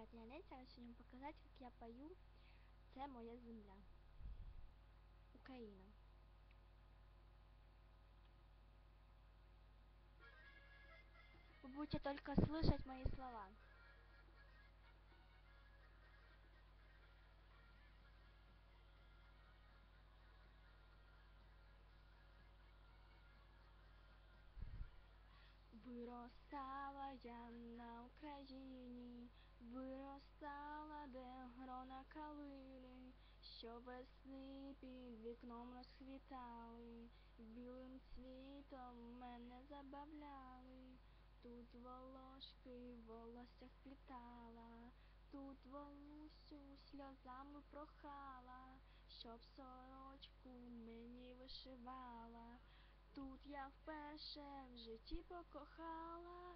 привет, я Леся, я сьогодні показати, як я пою «Це моя земля». Україна. Вы будете только слышать мои слова. Виростала я на Україні, Виростала, де грона калини, що весни під вікном розквітали, білим цвітом мене забавляли, тут волошки в волоссях плітала, тут волосю сльозами прохала, щоб сорочку мені вишивала. Тут я вперше в житті покохала,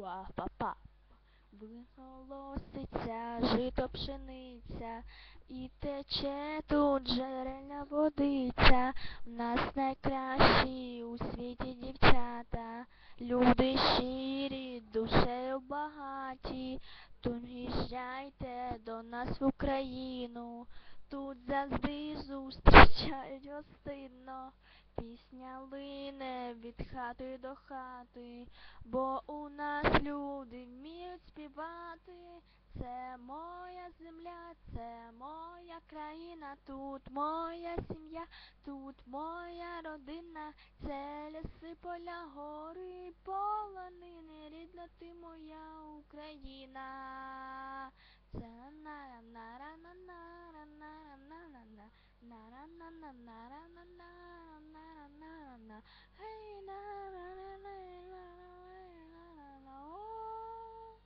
Уа-па-па. Виголоситься жито пшениця, і тече тут джерельна водиця. В нас найкращі у світі дівчата, люди щирі, душею багаті. Тут їжджайте до нас в Україну, тут завжди зустрічають гостинно. Пісня лине від хати до хати, бо у нас люди вміють співати. Це моя земля, це моя країна, тут моя сім'я, тут моя родина, це ліси, поля, гори, полонини, рідна ти моя Україна. Це нара на нара нара нара на нара на на нара на нара нара нара на Гей нара на на нара на о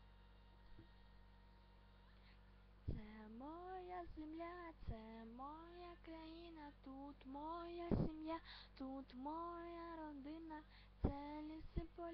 Це моя земля, це моя країна, тут моя сім'я, тут моя родина, це ліси, поля,